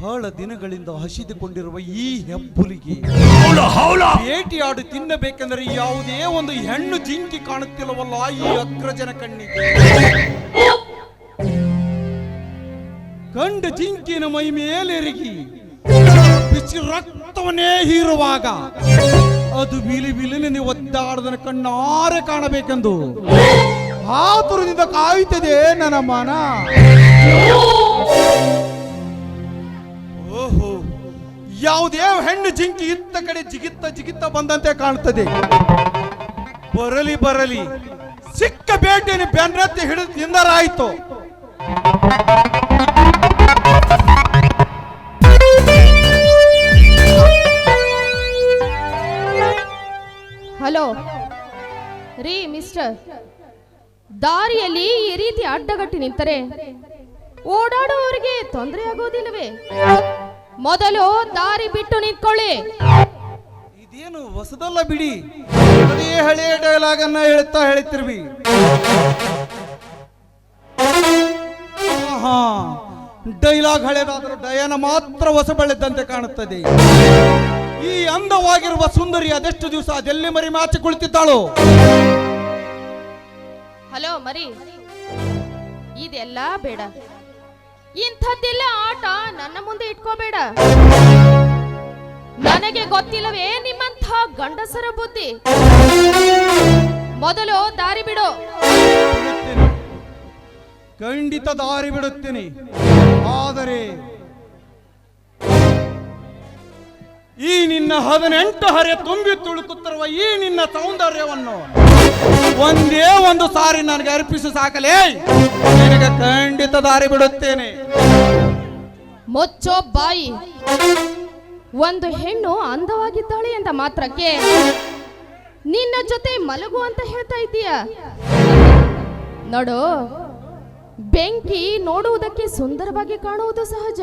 ಬಹಳ ದಿನಗಳಿಂದ ಹಸಿದುಕೊಂಡಿರುವ ಈ ಹೆಬ್ಬುಲಿಗೆ ಭೇಟಿಯಾಡು ತಿನ್ನಬೇಕೆಂದರೆ ಯಾವುದೇ ಒಂದು ಹೆಣ್ಣು ಜಿಂಕಿ ಕಾಣುತ್ತಿಲ್ಲವಲ್ಲ ಈ ಅಗ್ರಜನ ಕಣ್ಣಿಗೆ. ಕಂಡ ಜಿಂಕಿನ ಮೈ ಮೇಲೆರಗಿ ಬಿಸಿ ರಕ್ತವನ್ನೇ ಹೀರುವಾಗ ಅದು ಬಿಲಿ ಬಿಲಿನಲ್ಲಿ ಒದ್ದಾಡದನ ಕಣ್ಣಾರೆ ಕಾಣಬೇಕೆಂದು. ಆತುರದಿಂದ ಕಾಯುತ್ತದೆ ನನ್ನ ಮನ. ಯಾವುದೇ ಹೆಣ್ಣು ಜಿಂಕಿ ಇತ್ತ ಕಡೆ ಜಿಗಿತ್ತ ಜಿಗಿತ್ತ ಬಂದಂತೆ ಕಾಣುತ್ತದೆ ಬರಲಿ ಬರಲಿ. ಸಿಕ್ಕ ಬೇಟೆಯನ್ನು ಬೆನ್ನತ್ತಿ ಹಿಡಿದು ತಿಂದರಾಯಿತು ಹಲೋ. ರೀ, ಮಿಸ್ಟರ್. ದಾರಿಯಲ್ಲಿ ಈ ರೀತಿ ಅಡ್ಡಗಟ್ಟಿ ನಿಂತರೆ ಓಡಾಡುವವರಿಗೆ ತೊಂದರೆ ಆಗೋದಿಲ್ಲವೇ? ಮೊದಲು ದಾರಿ ಬಿಟ್ಟು ನಿಂತ್ಕೊಳ್ಳಿ. ಇದೇನು ಹೊಸದಲ್ಲ ಬಿಡಿ. ಅದೇ ಹಳೆಯ ಡೈಲಾಗ್ ಅನ್ನ ಹೇಳ್ತಾ ಹೇಳ್ತಿರ್ವಿ. ಡೈಲಾಗ್ ಹಳೆದಾದರೂ ಡಯನ ಮಾತ್ರ ಹೊಸ ಬೆಳೆದಂತೆ ಕಾಣುತ್ತದೆ. ಈ ಅಂದವಾಗಿರುವ ಸುಂದರಿ ಅದೆಷ್ಟು ದಿವಸ ಅದೆಲ್ಲಿ ಮರಿ ಮಾಚಿ ಕುಳಿತಿದ್ದಾಳು? ಹಲೋ ಮರಿ ಇದೆಲ್ಲ ಬೇಡ. ಇಂಥದ್ದೆಲ್ಲ ಆಟ, ನನ್ನ ಮುಂದೆ ಇಟ್ಕೋಬೇಡ. ನನಗೆ ಗೊತ್ತಿಲ್ಲವೇ ನಿಮ್ಮಂಥ ಗಂಡಸರ ಬುದ್ಧಿ. ಮೊದಲು ದಾರಿ ಬಿಡು. ಖಂಡಿತ ದಾರಿ ಬಿಡುತ್ತೇನೆ. ಆದರೆ ಈ ನಿನ್ನ ಹದಿನೆಂಟು ಹರೆ ತುಂಬಿ ತುಳುಕುತ್ತಿರುವ ಈ ನಿನ್ನ ಸೌಂದರ್ಯವನ್ನು ಒಂದೇ ಒಂದು ಸಾರಿ ನನಗೆ ಅರ್ಪಿಸಿ ಸಾಕಲೇ. ನಿನಗೆ ಖಂಡಿತ ದಾರಿ ಬಿಡುತ್ತೇನೆ. ಮೊಚ್ಚೋ ಬಾಯಿ. ಒಂದು ಹೆಣ್ಣು ಅಂದವಾಗಿದ್ದಾಳೆ ಅಂತ ಮಾತ್ರಕ್ಕೆ ನಿನ್ನ ಜೊತೆ ಮಲಗು ಅಂತ ಹೇಳ್ತಾ ಇದ್ದೀಯ? ನೋಡು, ಬೆಂಕಿ ನೋಡುವುದಕ್ಕೆ ಸುಂದರವಾಗಿ ಕಾಣುವುದು ಸಹಜ.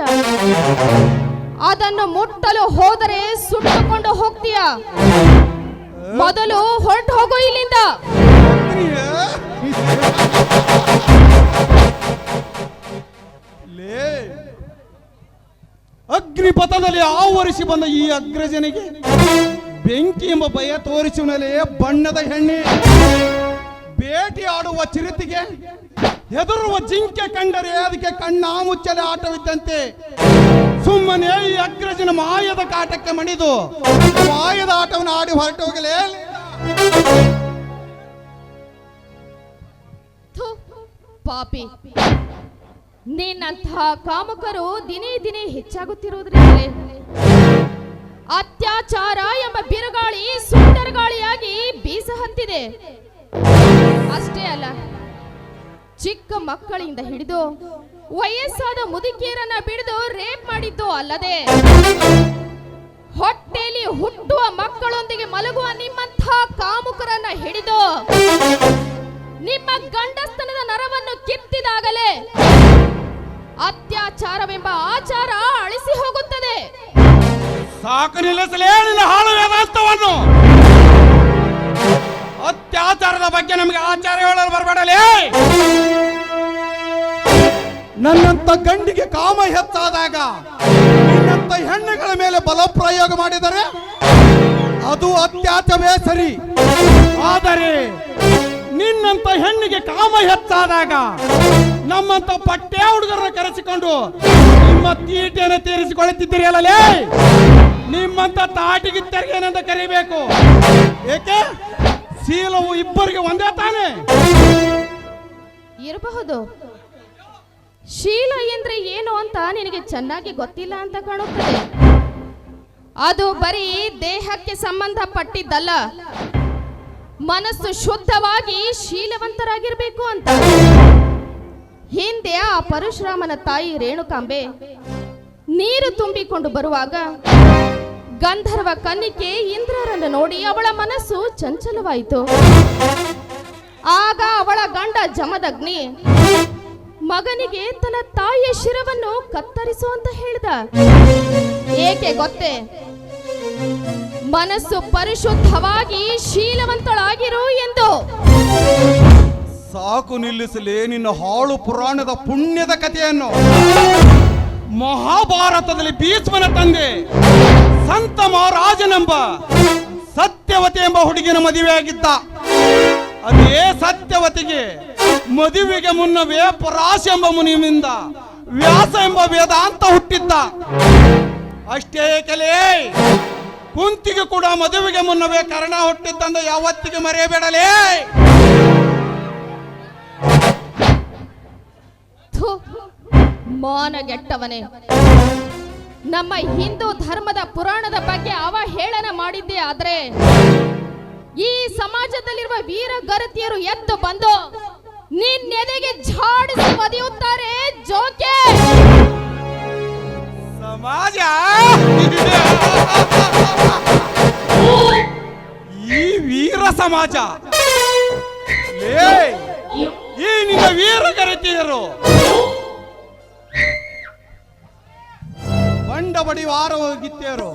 ಅದನ್ನು ಮುಟ್ಟಲು ಹೋದರೆ ಸುಟ್ಟುಕೊಂಡು ಹೋಗ್ತೀಯ? ಮೊದಲು ಹೊರಟು ಹೋಗೋ ಇಲ್ಲಿಂದ. ಅಗ್ನಿಪಥದಲ್ಲಿ ಆವರಿಸಿ ಬಂದ ಈ ಅಗ್ರಜನಿಗೆ ಬೆಂಕಿ ಎಂಬ ಭಯ ತೋರಿಸುವನಲ್ಲೇ ಬಣ್ಣದ ಹೆಣ್ಣೆ. ಬೇಟಿ ಆಡುವ ಚಿರತಿಗೆ ಹೆದರುವ ಜಿಂಕೆ ಕಂಡರೆ ಅದಕ್ಕೆ ಕಣ್ಣ ಮುಚ್ಚಲೆ ಆಟವಿದ್ದಂತೆ. ಸುಮ್ಮನೆ ಅಗ್ರಜನ ಮಾಯದ ಕಾಟಕ್ಕೆ ಮಣಿದು ಮಾಯದ ಆಟವನ್ನು ಆಡಿ ಹೊರಟೋಗಲೇ ಥು, ಪಾಪಿ. ನಿನ್ನಂತಹ ಕಾಮಕರು ದಿನೇ ದಿನೇ ಹೆಚ್ಚಾಗುತ್ತಿರುವುದರಿಂದ ಅತ್ಯಾಚಾರ ಎಂಬ ಬಿರುಗಾಳಿ ಸುಂದರ ಗಾಳಿಯಾಗಿ ಬೀಸ ಹತ್ತಿದೆ ಅಷ್ಟೇ ಅಲ್ಲ ಚಿಕ್ಕ ಮಕ್ಕಳಿಂದ ಹಿಡಿದು ವಯಸ್ಸಾದ ಮುದುಕಿಯರನ್ನ ಬಿಡಿದು ರೇಪ್ ಮಾಡಿದ್ದು ಅಲ್ಲದೆ ಹೊಟ್ಟೆಯಲ್ಲಿ ಹುಟ್ಟುವ ಮಕ್ಕಳೊಂದಿಗೆ ಮಲಗುವ ನಿಮ್ಮಂಥ ಕಾಮುಕರನ್ನ ಹಿಡಿದು ನಿಮ್ಮ ಗಂಡಸ್ತನದ ನರವನ್ನು ಕಿತ್ತಿದಾಗಲೇ ಅತ್ಯಾಚಾರವೆಂಬ ಆಚಾರ ಅಳಿಸಿ ಹೋಗುತ್ತದೆ. ಸಾಕು ನಿಲ್ಲಿಸಲೇ ಹಾಳು ಅತ್ಯಾಚಾರದ ಬಗ್ಗೆ ನಮಗೆ ಆಚಾರ ಹೇಳಲು ಬರಬೇಡಲೇ. ನನ್ನಂತ ಗಂಡಿಗೆ ಕಾಮ ಹೆಚ್ಚಾದಾಗ ನಿನ್ನಂತ ಹೆಣ್ಣುಗಳ ಮೇಲೆ ಬಲಪ್ರಯೋಗ ಮಾಡಿದರೆ ಅದು ಅತ್ಯಾಚಾರವೇ ಸರಿ. ಆದರೆ ನಿನ್ನಂತ ಹೆಣ್ಣಿಗೆ ಕಾಮ ಹೆಚ್ಚಾದಾಗ ನಮ್ಮಂತ ಪಟ್ಟೆ ಹುಡುಗರನ್ನ ಕರೆಸಿಕೊಂಡು ನಿಮ್ಮ ತೀಟೆಯನ್ನು ತೀರಿಸಿಕೊಳ್ಳುತ್ತಿದ್ದೀರಿ ಅಲ್ಲಲೇ? ನಿಮ್ಮಂತ ತಾಟಿಗೆ ತೆರಿಗೆನಂತ ಕರಿಬೇಕು. ಏಕೆ? ಶೀಲವು ಇಬ್ಬರಿಗೆ ಒಂದೇ ತಾನೆ? ಇರಬಹುದು. ಶೀಲ ಎಂದ್ರೆ ಏನು ಅಂತ ನಿನಗೆ ಚೆನ್ನಾಗಿ ಗೊತ್ತಿಲ್ಲ ಅಂತ ಕಾಣುತ್ತದೆ. ಅದು ಬರೀ ದೇಹಕ್ಕೆ ಸಂಬಂಧಪಟ್ಟಿದ್ದಲ್ಲ. ಮನಸ್ಸು ಶುದ್ಧವಾಗಿ ಶೀಲವಂತರಾಗಿರ್ಬೇಕು ಅಂತ. ಹಿಂದೆ ಆ ಪರಶುರಾಮನ ತಾಯಿ ರೇಣುಕಾಂಬೆ ನೀರು ತುಂಬಿಕೊಂಡು ಬರುವಾಗ ಗಂಧರ್ವ ಕನ್ನಿಕೆ ಇಂದ್ರರನ್ನು ನೋಡಿ ಅವಳ ಮನಸ್ಸು ಚಂಚಲವಾಯಿತು. ಆಗ ಅವಳ ಗಂಡ ಜಮದಗ್ನಿ ಮಗನಿಗೆ ತನ್ನ ತಾಯಿಯ ಶಿರವನ್ನು ಕತ್ತರಿಸು ಅಂತ ಹೇಳಿದ. ಏಕೆ ಗೊತ್ತೇ? ಮನಸ್ಸು ಪರಿಶುದ್ಧವಾಗಿ ಶೀಲವಂತಳಾಗಿರು ಎಂದು. ಸಾಕು ನಿಲ್ಲಿಸಲೇ, ನಿನ್ನ ಹಾಳು ಪುರಾಣದ ಪುಣ್ಯದ ಕಥೆಯನ್ನು. ಮಹಾಭಾರತದಲ್ಲಿ ಭೀಷ್ಮನ ತಂದೆ, ಸಂತ ಮಹಾರಾಜನೆಂಬ ಸತ್ಯವತಿ ಎಂಬ ಹುಡುಗಿನ ಮದುವೆಯಾಗಿದ್ದ ಅದೇ ಸತ್ಯವತಿಗೆ ಮದುವೆಗೆ ಮುನ್ನವೇ ಪರಾಸ ಎಂಬ ಮುನಿಯಿಂದ ವ್ಯಾಸ ಎಂಬ ವೇದಾಂತ ಹುಟ್ಟಿದ್ದ. ಅಷ್ಟೇ ಕಲೆ ಕುಂತಿಗೆ ಕೂಡ ಮದುವೆಗೆ ಮುನ್ನವೇ ಕರ್ಣ ಹುಟ್ಟಿದ್ದಂದ ಯಾವತ್ತಿಗೆ ಮರೆಯಬೇಡಲೇ. ಮಾನಗೆಟ್ಟವನೇ ನಮ್ಮ ಹಿಂದೂ ಧರ್ಮದ ಪುರಾಣದ ಬಗ್ಗೆ ಅವಹೇಳನ ಮಾಡಿದ್ದೆ ಆದ್ರೆ ಈ ಸಮಾಜದಲ್ಲಿರುವ ವೀರ ಗರತಿಯರು ಎದ್ದು ಬಂದು ನಿನ್ನೆದೆಗೆ ಝಾಡಿಸಿ ಮದಿಯುತ್ತಾರೆ ಜೋಕೆ. ಸಮಾಜ. ಈ ವೀರ ಸಮಾಜ. ಈ ನಿನ್ನ ವೀರ ಗರತಿಯರು ಬಂಡ ಬಡಿ ವಾರ ಹೋಗಿತ್ತೇರು.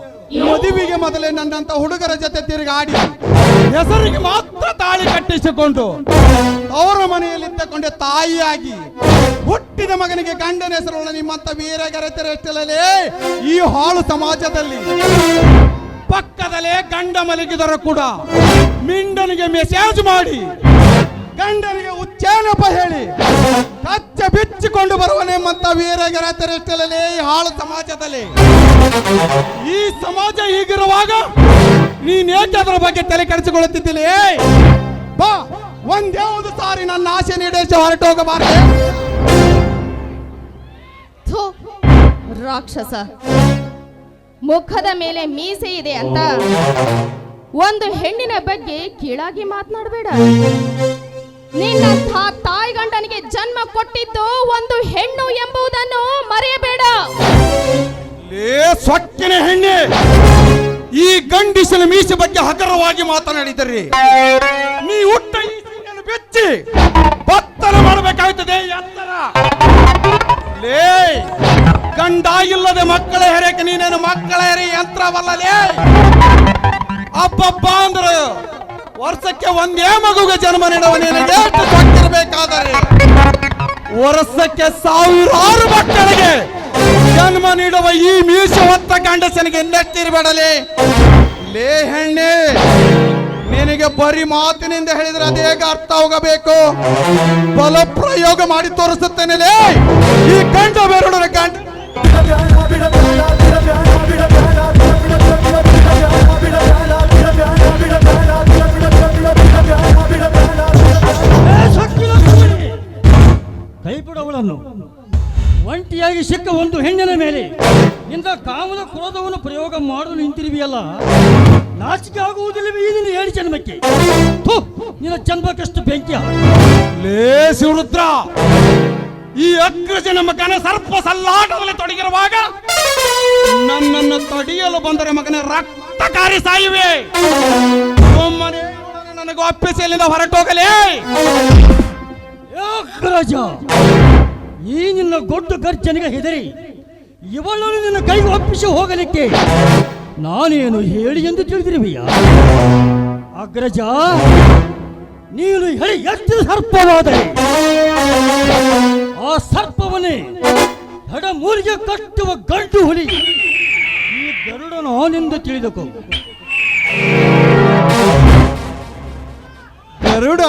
ಮದುವೆಗೆ ಮೊದಲೇ ನನ್ನಂತ ಹುಡುಗರ ಜೊತೆ ತಿರುಗಾಡಿ. ಹೆಸರಿಗೆ ಮಾತ್ರ ತಾಳಿ ಕಟ್ಟಿಸಿಕೊಂಡು ಅವರ ಮನೆಯಲ್ಲಿದ್ದಕೊಂಡೆ ತಾಯಿಯಾಗಿ ಹುಟ್ಟಿದ ಮಗನಿಗೆ ಗಂಡನ ಹೆಸರುಳ್ಳ ನಿಮ್ಮಂತ ಬೇರೆ ಗರತಿಯರಷ್ಟೇ ಈ ಹಾಳು ಸಮಾಜದಲ್ಲಿ ಪಕ್ಕದಲ್ಲೇ ಗಂಡ ಮಲಗಿದರು ಕೂಡ ಮಿಂಡನಿಗೆ ಮೆಸೇಜ್ ಮಾಡಿ, ಗಂಡನಿಗೆ ಉಚ್ಚೇನಪ್ಪ ಹೇಳಿ, ಕಚ್ಚ ಬಿಚ್ಚಿಕೊಂಡು ಬರುವನೆಂಬಂತ ವೀರಗರತರಷ್ಟಲೇ ಈ ಹಾಳು ಸಮಾಜದಲ್ಲಿ? ಈ ಸಮಾಜ ಹೀಗಿರುವಾಗ ನೀನೇಕೆ ಅದರ ಬಗ್ಗೆ ತಲೆ ಕೆಡಿಸಿಕೊಳ್ಳುತ್ತಿದ್ದಿಲ್ಲ ಬಾ. ಒಂದೇ ಒಂದು ಸಾರಿ ನನ್ನ ಆಸೆ ನೀಡೇಶ ಹೊರಟೋಗಬಾರದೆ ಥೂ ರಾಕ್ಷಸ. ಮುಖದ ಮೇಲೆ ಮೀಸೆ ಇದೆ ಅಂತ ಒಂದು ಹೆಣ್ಣಿನ ಬಗ್ಗೆ ಕೀಳಾಗಿ ಮಾತನಾಡಬೇಡ. ನಿನ್ನ ತಾಯಿ ಗಂಡನಿಗೆ ಜನ್ಮ ಕೊಟ್ಟಿದ್ದು ಒಂದು ಹೆಣ್ಣು ಎಂಬುದನ್ನು ಮರೆಯಬೇಡ. ಸೊಕ್ಕಿನ ಹೆಣ್ಣೆ! ಈ ಗಂಡಿಸನ ಮೀಸೆ ಬಗ್ಗೆ ಹಗರವಾಗಿ ಮಾತನಾಡಿದರೆ. ನೀ ಹುಟ್ಟ ಈ ಸಿಂಗನ್ನು ಬೆಚ್ಚಿ ಬತ್ತಲ ಮಾಡಬೇಕಾಗುತ್ತದೆ ಎತ್ತರ ಲೇ ಗಂಡ ಇಲ್ಲದೆ ಮಕ್ಕಳ ಹೆರಕ್ಕೆ ನೀನೇನು ಮಕ್ಕಳ ಹೆರೆ ಯಂತ್ರವಲ್ಲ ಲೇ ಅಬ್ಬಬ್ಬ ಅಂದ್ರೆ, ವರ್ಷಕ್ಕೆ ಒಂದೇ ಮಗುಗೆ ಜನ್ಮ ನೀಡುವ ನಿನಗೆ ಎಷ್ಟು ಬೇಕಾದರೆ ವರ್ಷಕ್ಕೆ ಸಾವಿರಾರು ಮಕ್ಕಳಿಗೆ ಜನ್ಮ ನೀಡುವ ಈ ಮೀಸು ಹೊತ್ತ ಗಂಡಸನಿಗೆ ನೆಟ್ಟಿರಬೇಡಲೇ ಲೇ ಹೆಣ್ಣೆ, ನಿನಗೆ ಬರೀ ಮಾತಿನಿಂದ ಹೇಳಿದ್ರೆ ಅದು ಹೇಗೆ ಅರ್ಥ ಹೋಗಬೇಕು? ಬಲ ಪ್ರಯೋಗ ಮಾಡಿ ತೋರಿಸುತ್ತೇನೆ ಲೇ. ಈ ಗಂಡ ಬೇರೋಡರ ಗಂಡ ಕೈಬಿಡವಳನ್ನು ಒಂಟಿಯಾಗಿ ಸಿಕ್ಕ ಒಂದು ಹೆಣ್ಣಿನ ಮೇಲೆ ಇಂಥ ಕಾಮದ ಕ್ರೋಧವನ್ನು ಪ್ರಯೋಗ ಮಾಡಲು ನಿಂತಿರುವಿಯಲ್ಲ? ನಾಚಿಕೆ ಆಗುವುದಿಲ್ಲ ಈ ನಿನ್ನ ಜನ್ಮಕ್ಕೆ? ನಿನ್ನ ಜನ್ಮಕ್ಕಷ್ಟು ಬೆಂಕಿಯ ಲೇ ಶಿವರುದ್ರ, ಈ ಅಗ್ರಜ ಮಗನ ಸರ್ಪ ಸಲ್ಲಾಟದಲ್ಲಿ ತೊಡಗಿರುವಾಗ ನನ್ನನ್ನು ತಡೆಯಲು ಬಂದರೆ ಮಗನ ರಕ್ತಕಾರಿ ಸಾಯುವೆ. ಒಮ್ಮನೆ ಇವಳನ್ನು ನನಗೆ ಇಲ್ಲಿಂದ ಹೊರಟೋಗಲೇ. ರಾಜ ಈ ನಿನ್ನ ಗೊಡ್ಡು ಗರ್ಜನೆಗೆ ಹೆದರಿ. ಇವಳನ್ನು ನಿನ್ನ ಕೈಗೆ ಒಪ್ಪಿಸಿ ಹೋಗಲಿಕ್ಕೆ ನಾನೇನು ಹೇಳಿ ಎಂದು ತಿಳಿದಿರುವೆಯ? ಅಗ್ರಜ, ನೀನು ಹೇಳಿ ಎಷ್ಟು ಸರ್ಪವಾದರೆ ಆ ಸರ್ಪವನ್ನೇ ಮೂಲಿಗೆ ಕಟ್ಟುವ ಗಂಟು ಹುಲಿ ಈ ಗರುಡ ನಾನೆಂದು ತಿಳಿದುಕೋ. ಗರುಡ!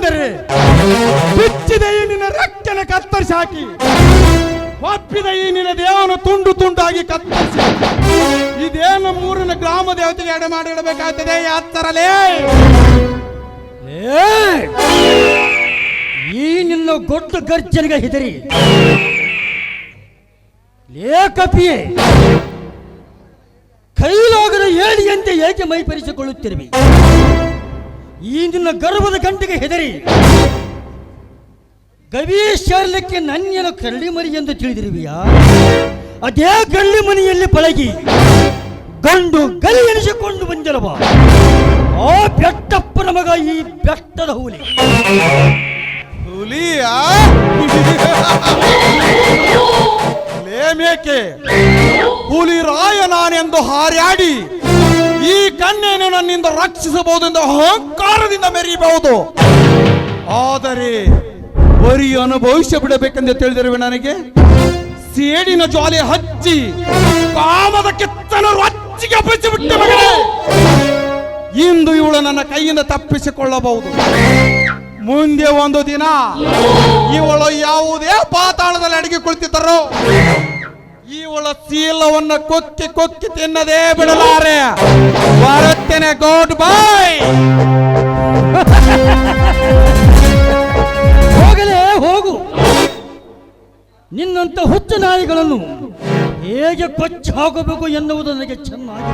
ಬಂದರೆ ಬಿಚ್ಚಿದ ಈ ನಿನ್ನ ರಕ್ಕನ ಕತ್ತರಿಸಿ ಹಾಕಿ. ಒಪ್ಪಿದ ಈ ನಿನ್ನ ದೇವನ ತುಂಡು ತುಂಡಾಗಿ ಕತ್ತರಿಸಿ ಇದೇನು ಮೂರನ ಗ್ರಾಮ ದೇವತೆಗೆ ಎಡೆ ಮಾಡಿಡಬೇಕಾಗ್ತದೆ ಯಾತ್ತರಲೇ ಏ! ಈ ನಿನ್ನ ಗೊಡ್ಡ ಗರ್ಜನೆಗೆ ಹೆದರಿ. ಲೇಖಪಿಯೇ ಕೈಲಾಗದ ಏಳಿಯಂತೆ ಏಕೆ ಮೈಪರಿಸಿಕೊಳ್ಳುತ್ತಿರುವೆ? ಈ ದಿನ ಗರ್ಭದ ಗಂಟೆಗೆ ಹೆದರಿ. ಗವಿ ಸೇರ್ಲಿಕ್ಕೆ ನನ್ನೇನು ಕರಳಿ ಮರಿ ಎಂದು ತಿಳಿದಿರುವಿಯಾ? ಅದೇ ಗಳ್ಳಿ ಮನೆಯಲ್ಲಿ ಪಳಗಿ, ಗಂಡು ಗಲಿ ಎನಿಸಿಕೊಂಡು ಬಂದಿರುವ ಆ ಬೆಟ್ಟಪ್ಪನ ಮಗ ಈ ಬೆಟ್ಟದ ಹುಲಿ. ಹುಲಿಯ? ಹುಲಿ ರಾಯ ನಾನೆಂದು ಹಾರ್ಯಾಡಿ. ಈ ಕಣ್ಣೇನು ನನ್ನಿಂದ ರಕ್ಷಿಸಬಹುದು ಎಂದು ಅಹಂಕಾರದಿಂದ ಮೆರೀಬಹುದು? ಆದರೆ ಬರೀ ಅನುಭವಿಸ ಬಿಡಬೇಕೆಂದು ತಿಳಿದಿರುವೆ ನನಗೆ. ಸೇಡಿನ ಜ್ವಾಲೆ ಹಚ್ಚಿ ಕಾಮದ ಕೆತ್ತನ ರೊಚ್ಚಿಗೆ ಬಿಟ್ಟ ಮಗನೇ, ಇಂದು ಇವಳು ನನ್ನ ಕೈಯಿಂದ ತಪ್ಪಿಸಿಕೊಳ್ಳಬಹುದು. ಮುಂದೆ ಒಂದು ದಿನ ಇವಳು ಯಾವುದೇ ಪಾತಾಳದಲ್ಲಿ ಅಡಗಿ ಕುಳಿತಿದ್ದರೋ ಇವಳ ಶೀಲವನ್ನ ಕೊಕ್ಕಿ ಕೊಕ್ಕಿ ತಿನ್ನದೇ ಬಿಡಲಾರೆ. ಬರುತ್ತೇನೆ ಗೋಡ್ ಬಾಯ್ ಹೋಗಲೇ ಹೋಗು. ನಿನ್ನಂತ ಹುಚ್ಚು ನಾಯಿಗಳನ್ನು ಹೇಗೆ ಕೊಚ್ಚಿ ಹೋಗಬೇಕು ಎನ್ನುವುದು ನನಗೆ ಚೆನ್ನಾಗಿ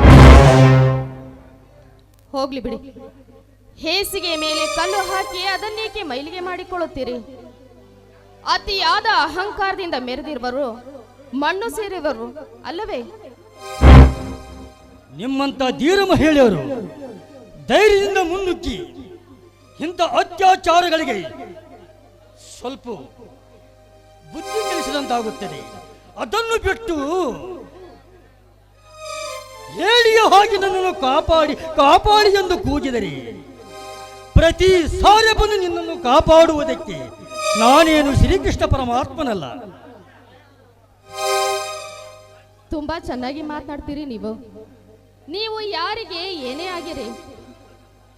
ಹೋಗ್ಲಿ ಬಿಡಿ. ಹೇಸಿಗೆ ಮೇಲೆ ಕಲ್ಲು ಹಾಕಿ ಅದನ್ನೇಕೆ ಮೈಲಿಗೆ ಮಾಡಿಕೊಳ್ಳುತ್ತೀರಿ? ಅತಿಯಾದ ಅಹಂಕಾರದಿಂದ ಮೆರೆದಿರುವರು ಮಣ್ಣು ಸೇರಿವರು ಅಲ್ಲವೇ? ನಿಮ್ಮಂತ ಧೀರ ಮಹಿಳೆಯರು ಧೈರ್ಯದಿಂದ ಮುನ್ನುಗ್ಗಿ ಇಂಥ ಅತ್ಯಾಚಾರಗಳಿಗೆ ಸ್ವಲ್ಪ ಬುದ್ಧಿ ಕಲಿಸಿದಂತಾಗುತ್ತದೆ ಅದನ್ನು ಬಿಟ್ಟು ಹೇಳಿಯ ಹಾಗೆ ನನ್ನನ್ನು ಕಾಪಾಡಿ ಕಾಪಾಡಿ ಎಂದು ಕೂಗಿದರೆ ಪ್ರತಿ ಸಾರಿ ಬಂದು ನಿನ್ನನ್ನು ಕಾಪಾಡುವುದಕ್ಕೆ ನಾನೇನು ಶ್ರೀಕೃಷ್ಣ ಪರಮಾತ್ಮನಲ್ಲ. ತುಂಬಾ ಚೆನ್ನಾಗಿ ಮಾತನಾಡ್ತೀರಿ ನೀವು. ನೀವು ಯಾರಿಗೆ ಏನೇ ಆಗಿರಿ,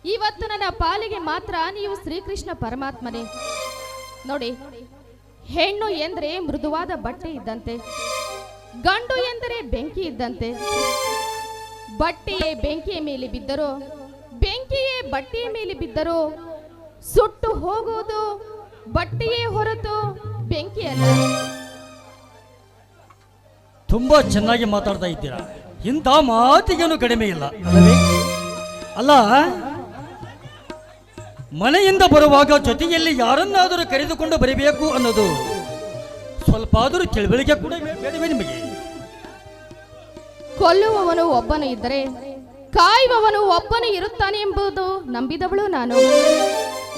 ಇವತ್ತು ನನ್ನ ಪಾಲಿಗೆ ಮಾತ್ರ ನೀವು ಶ್ರೀಕೃಷ್ಣ ಪರಮಾತ್ಮನೇ. ನೋಡಿ, ಹೆಣ್ಣು ಎಂದರೆ ಮೃದುವಾದ ಬಟ್ಟೆ ಇದ್ದಂತೆ, ಗಂಡು ಎಂದರೆ ಬೆಂಕಿ ಇದ್ದಂತೆ. ಬಟ್ಟೆಯೇ ಬೆಂಕಿಯ ಮೇಲೆ ಬಿದ್ದರೂ, ಬೆಂಕಿಯೇ ಬಟ್ಟೆಯ ಮೇಲೆ ಬಿದ್ದರೂ ಸುಟ್ಟು ಹೋಗುವುದು ಬಟ್ಟೆಯೇ ಹೊರತು ಬೆಂಕಿಯಲ್ಲ. ತುಂಬಾ ಚೆನ್ನಾಗಿ ಮಾತಾಡ್ತಾ ಇದ್ದೀರಾ? ಇಂಥ ಮಾತಿಗೇನು ಕಡಿಮೆ ಇಲ್ಲ. ಅಲ್ಲ, ಮನೆಯಿಂದ ಬರುವಾಗ ಜೊತೆಯಲ್ಲಿ ಯಾರನ್ನಾದರೂ ಕರೆದುಕೊಂಡು ಬರಬೇಕು ಅನ್ನೋದು ಸ್ವಲ್ಪ ಆದರೂ ತಿಳುವಳಿಕೆ ಕೂಡ ಬೇಡವೇ ನಿಮಗೆ? ಕೊಲ್ಲುವವನು ಒಬ್ಬನೇ ಇದ್ದರೆ ಕಾಯುವವನು ಒಬ್ಬನೇ ಇರುತ್ತಾನೆ ಎಂಬುದು ನಂಬಿದವಳು ನಾನು.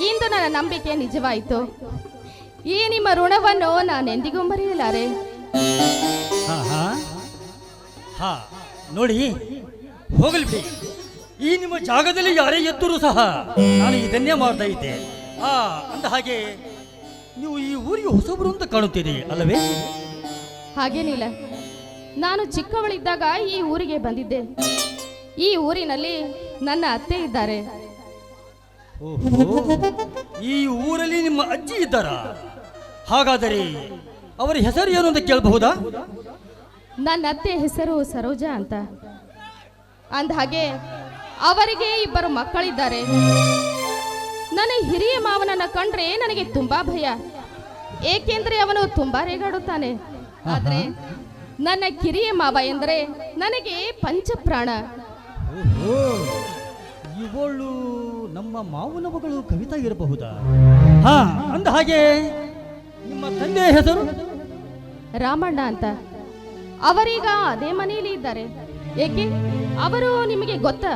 ಇಂದು ನನ್ನ ನಂಬಿಕೆ ನಿಜವಾಯಿತು. ಈ ನಿಮ್ಮ ಋಣವನ್ನು ನಾನೆಂದಿಗೂ ಮರೆಯಲಾರೆ? ಹಾ ನೋಡಿ ಹೋಗಲಿ ಬಿಡಿ. ಈ ನಿಮ್ಮ ಜಾಗದಲ್ಲಿ ಯಾರೇ ಎತ್ತರು ಸಹ ನಾನು ಇದನ್ನೇ ಮಾಡ್ತಾ ಇದ್ದೆ. ಆ ಅಂದ ಹಾಗೆ ನೀವು ಈ ಊರಿಗೆ ಹೊಸಬರು ಅಂತ ಕಾಣುತ್ತೀರಿ ಅಲ್ಲವೇ? ಹಾಗೇನಿಲ್ಲ ನಾನು ಚಿಕ್ಕವಳಿದ್ದಾಗ ಈ ಊರಿಗೆ ಬಂದಿದ್ದೆ. ಈ ಊರಿನಲ್ಲಿ ನನ್ನ ಅತ್ತೆ ಇದ್ದಾರೆ. ಓಹೋ ಈ ಊರಲ್ಲಿ ನಿಮ್ಮ ಅಜ್ಜಿ ಇದ್ದಾರಾ? ಹಾಗಾದರೆ ಅವರ ಹೆಸರು ಏನು ಅಂತ ಕೇಳಬಹುದಾ? ನನ್ನ ಅತ್ತೆ ಹೆಸರು ಸರೋಜಾ ಅಂತ. ಅಂದ ಹಾಗೆ ಅವರಿಗೆ ಇಬ್ಬರು ಮಕ್ಕಳಿದ್ದಾರೆ. ನನ್ನ ಹಿರಿಯ ಮಾವನನ್ನ ಕಂಡ್ರೆ ನನಗೆ ತುಂಬಾ ಭಯ. ಏಕೆಂದ್ರೆ ಅವನು ತುಂಬಾ ರೇಗಾಡುತ್ತಾನೆ. ಆದ್ರೆ ನನ್ನ ಕಿರಿಯ ಮಾವ ಎಂದರೆ ನನಗೆ ಪಂಚಪ್ರಾಣ. ಇವಳು ನಮ್ಮ ಮಾವನ ಮಗಳು ಕವಿತಾ ಇರಬಹುದಾ? ಹಾ ಅಂದ ಹಾಗೆ ನಿಮ್ಮ ತಂದೆಯ ಹೆಸರು? ರಾಮಣ್ಣ ಅಂತ. ಅವರೀಗ ಅದೇ ಮನೆಯಲ್ಲಿ ಇದ್ದಾರೆ. ಏಕೆ? ಅವರು ನಿಮಗೆ ಗೊತ್ತಾ?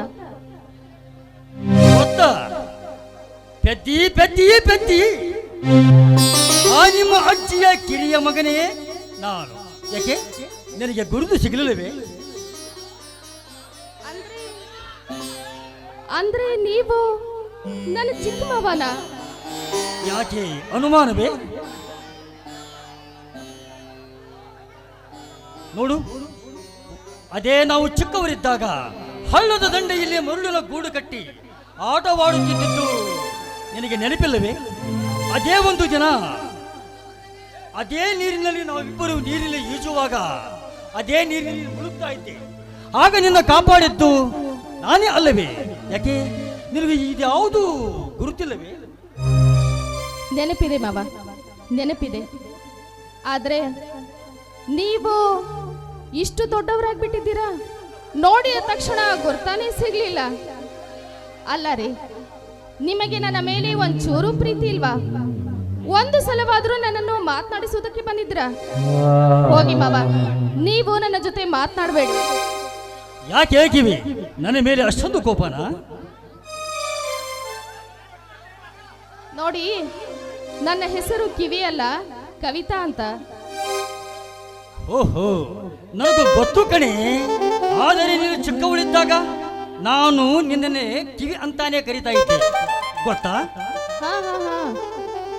ಗೊತ್ತ? ಪೆದ್ದಿ ಪೆದ್ದಿ ಪೆದ್ದಿ. ಆ ನಿಮ್ಮ ಅಜ್ಜಿಯ ಕಿರಿಯ ಮಗನೇ ನಾನು. ಯಾಕೆ? ನನಗೆ ಗುರುತು ಸಿಗಲಿಲ್ಲವೇ? ಅಂದ್ರೆ ನೀವು ನನ್ನ ಚಿಕ್ಕ ಯಾಕೆ? ಅನುಮಾನವೇ? ನೋಡು. ಅದೇ ನಾವು ಚಿಕ್ಕವರಿದ್ದಾಗ ಹಳ್ಳದ ದಂಡೆಯಲ್ಲಿ ಮರುಳಿನ ಗೂಡು ಕಟ್ಟಿ ಆಟವಾಡುತ್ತಿದ್ದು ನಿನಗೆ ನೆನಪಿಲ್ಲವೇ? ಅದೇ ಒಂದು ದಿನ, ಅದೇ ನೀರಿನಲ್ಲಿ ನಾವಿಬ್ಬರು ನೀರಿನಲ್ಲಿ ಈಜುವಾಗ ಅದೇ ನೀರಿನಲ್ಲಿ ಮುಳುಗ್ತಾ ಇದ್ದೆ. ಆಗ ನಿನ್ನ ಕಾಪಾಡಿದ್ದು ನಾನೇ ಅಲ್ಲವೇ? ಯಾಕೆ? ನಿನಗೆ ಇದ್ಯಾವುದು ಗುರುತಿಲ್ಲವೇ? ನೆನಪಿದೆ ಮಾವ, ನೆನಪಿದೆ. ಆದರೆ ನೀವು ಇಷ್ಟು ದೊಡ್ಡವರಾಗ್ಬಿಟ್ಟಿದ್ದೀರಾ? ನೋಡಿದ ತಕ್ಷಣ ಗುರ್ತಾನೇ ಸಿಗ್ಲಿಲ್ಲ. ಅಲ್ಲ ರೀ ನಿಮಗೆ ನನ್ನ ಮೇಲೆ ಒಂಚೂರು ಪ್ರೀತಿ ಇಲ್ವಾ? ಒಂದು ಸಲವಾದ್ರೂ ನನ್ನನ್ನು ಮಾತನಾಡಿಸುವುದಕ್ಕೆ ಬಂದಿದ್ರ ಹೋಗಿ ಮಾವ ನೀವು ನನ್ನ ಜೊತೆ ಮಾತನಾಡಬೇಡಿ. ಯಾಕೆ ಹೇಗಿವಿ ನನ್ನ ಮೇಲೆ ಅಷ್ಟೊಂದು ಕೋಪನ? ನೋಡಿ ನನ್ನ ಹೆಸರು ಕಿವಿ ಅಲ್ಲ ಕವಿತಾ ಅಂತ. ಓಹೋ ನನಗೂ ಗೊತ್ತು ಕಣೆ. ಆದರೆ ನೀನು ಚಿಕ್ಕವಳಿದ್ದಾಗ ನಾನು ನಿನ್ನನ್ನೇ ಕಿವಿ ಅಂತಾನೆ ಕರಿತಾ ಇದ್ದೆ. ಗೊತ್ತಾ? ಹಾ ಹಾ ಹಾ.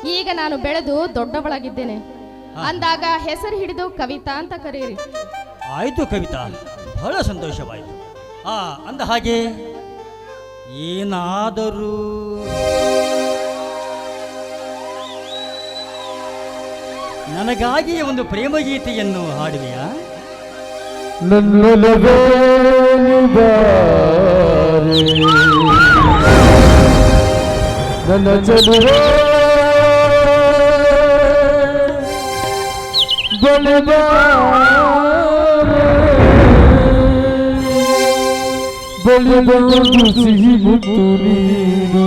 ಈಗ ನಾನು ಬೆಳೆದು ದೊಡ್ಡವಳಾಗಿದ್ದೇನೆ. ಅಂದಾಗ ಹೆಸರು ಹಿಡಿದು ಕವಿತಾ ಅಂತ ಕರೆಯಿರಿ ಆಯಿತು ಕವಿತಾ ಬಹಳ ಸಂತೋಷವಾಯಿತು. ಆ ಅಂದ ಹಾಗೆ ಏನಾದರೂ ನನಗಾಗಿ ಒಂದು ಪ್ರೇಮ ಗೀತೆಯನ್ನು ಹಾಡುವೆಯಾ? ನನ್ನ ಚಲುವೆ. ಬಳಿ ಬಂದು ಸಿಹಿ ಮುತ್ತು ನೀನು.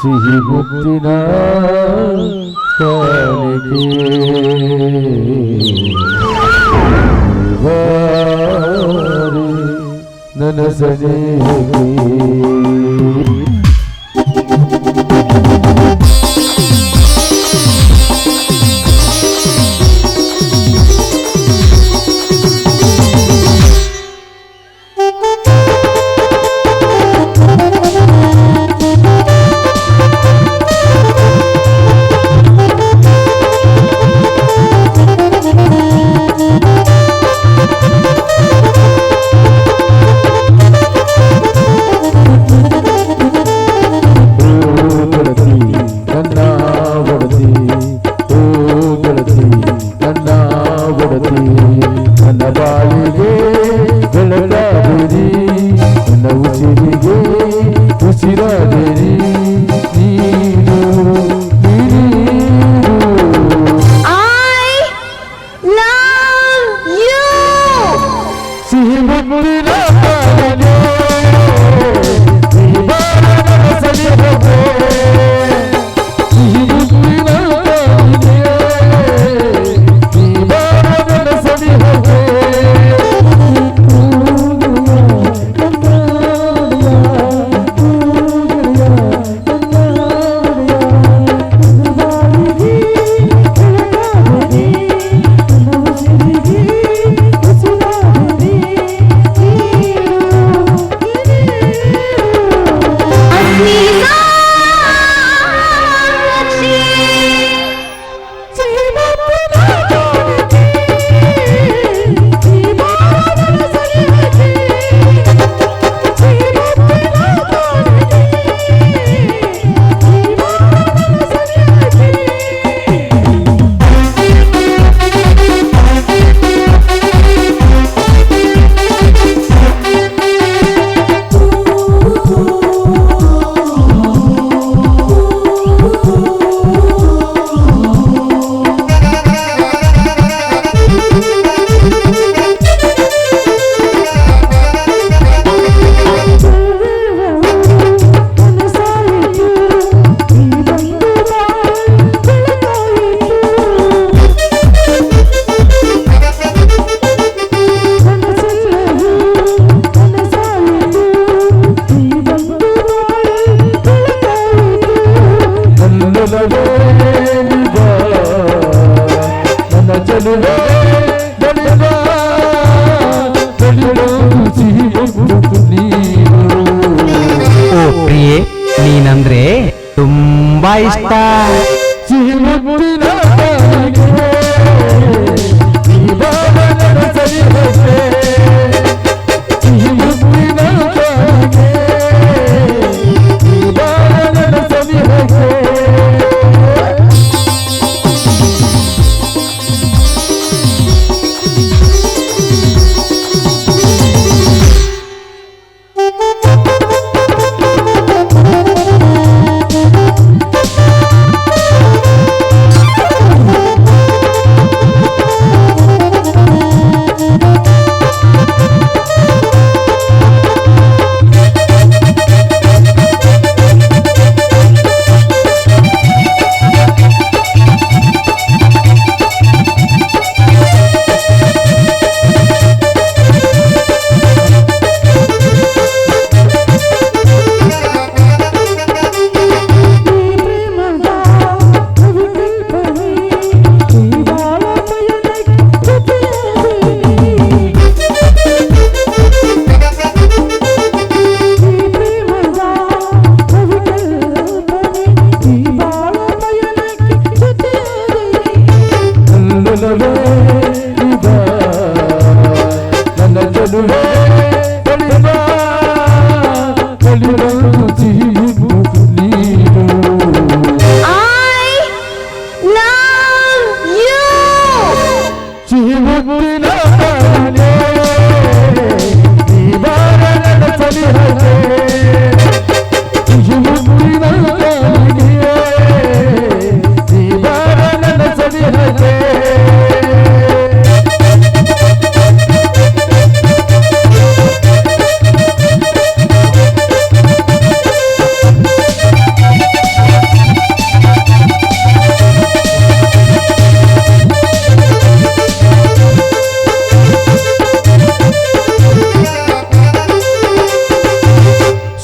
ಸಿಹಿ ಮುತ್ತಿನ ಕಾಣಿಕೆ ನನಸನೆ. ನನ್ನ ಓ ಪ್ರಿಯೆ ನೀನಂದ್ರೆ ತುಂಬಾ ಇಷ್ಟ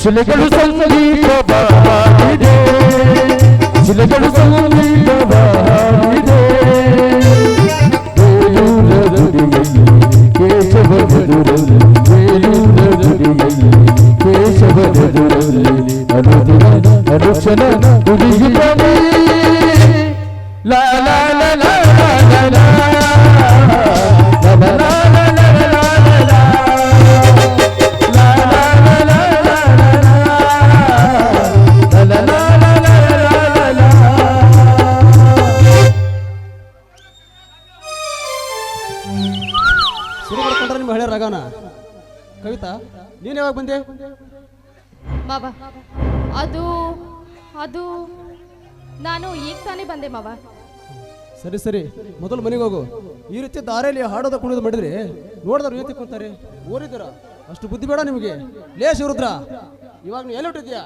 Silicon Sandy, Silicon ನೀನು ಯಾವಾಗ ಬಂದೆ? ಮಾವ ಅದು ಅದು ನಾನು ಈಗ ತಾನೇ ಬಂದೆ ಮಾವ. ಸರಿ ಸರಿ. ಮೊದಲು ಮನೆಗೆ ಹೋಗು. ಈ ರೀತಿ ದಾರಿಯಲ್ಲಿ ಹಾಡೋದ ಕುಣಿದು ಮಾಡಿದ್ರೆ ನೋಡಿದ್ರು ಯುವತಿ ಕುಂತಾರೆ? ಓರಿದ್ರ. ಅಷ್ಟು ಬುದ್ಧಿ ಬೇಡ ನಿಮಗೆ. ಲೇ ಶಿವರುದ್ರ ಇವಾಗ ನೀವು ಎಲ್ಲಿ ಹೊಟ್ಟಿದ್ಯಾ?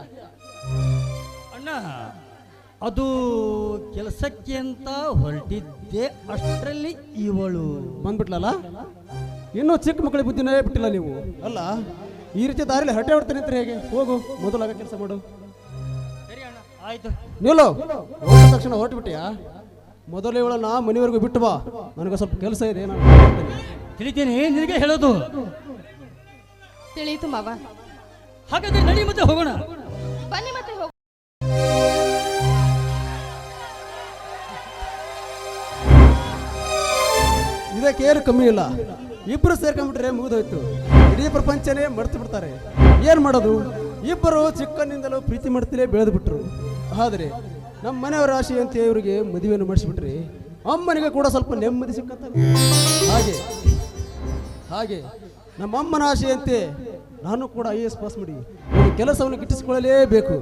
ಅಣ್ಣ ಅದು ಕೆಲಸಕ್ಕೆ ಅಂತ ಹೊರಟಿದ್ದೆ ಅಷ್ಟರಲ್ಲಿ ಇವಳು. ಬಂದ್ಬಿಟ್ಲಲ್ಲ? ಇನ್ನೂ ಚಿಕ್ಕ ಮಕ್ಕಳಿಗೆ ಬುದ್ಧಿನೇ ಬಿಟ್ಟಿಲ್ಲ ನೀವು. ಅಲ್ಲ? ಈ ರೀತಿ ದಾರಿಲಿ ಹರಟೆ ಹೊಡ್ತೀನಿ ಅಂತ ಹೇಗೆ? ಹೋಗು ಮೊದಲು ಆಗ ಕೆಲಸ ಮಾಡು. ಸರಿ ಅಣ್ಣ ಆಯ್ತು. ನಿಲ್ಲು ಹೋದ ತಕ್ಷಣ ಹೊರಟ್ಬಿಟ್ಟಿಯಾ? ಮೊದಲು ನಾ ಮನೆವರೆಗೂ ಬಿಟ್ಟು ಬಾ. ನನಗೆ ಸ್ವಲ್ಪ ಕೆಲಸ ಇದೆ ನಾನು. ತಿಳಿತೀನಿ ನಿನಗೆ ಹೇಳೋದು. ತಿಳಿಯಿತು ಮಾವ. ಹಾಗಾದ್ರೆ ನಡಿ ಮತ್ತೆ ಹೋಗೋಣ. ಬನ್ನಿ ಮತ್ತೆ ಹೋಗ. ಇದಕ್ಕೇನು ಕಮ್ಮಿ ಇಲ್ಲ. ಇಬ್ಬರು ಸೇರ್ಕೊಂಡ್ಬಿಟ್ರೆ ಮುಗಿದೋಯ್ತು. ಇಡೀ ಪ್ರಪಂಚನೇ ಮರ್ತು ಬಿಡ್ತಾರೆ. ಏನು ಮಾಡೋದು? ಇಬ್ಬರು ಚಿಕ್ಕನಿಂದಲೂ ಪ್ರೀತಿ ಮಾಡ್ತಿಲೇ ಬೆಳೆದು ಬಿಟ್ರು ಆದರೆ ನಮ್ಮ ಮನೆಯವರ ಆಶೆಯಂತೆ ಇವರಿಗೆ ಮದುವೆಯನ್ನು ಮಾಡಿಸ್ಬಿಟ್ರಿ ಅಮ್ಮನಿಗೆ ಕೂಡ ಸ್ವಲ್ಪ ನೆಮ್ಮದಿ ಸಿಕ್ಕತ್ತ ಹಾಗೆ ಹಾಗೆ ನಮ್ಮ ಅಮ್ಮನ ಆಶೆಯಂತೆ ನಾನು ಕೂಡ ಐ ಎಸ್ ಪಾಸ್ ಮಾಡಿ ಕೆಲಸವನ್ನು ಗಿಟ್ಟಿಸಿಕೊಳ್ಳಲೇಬೇಕು.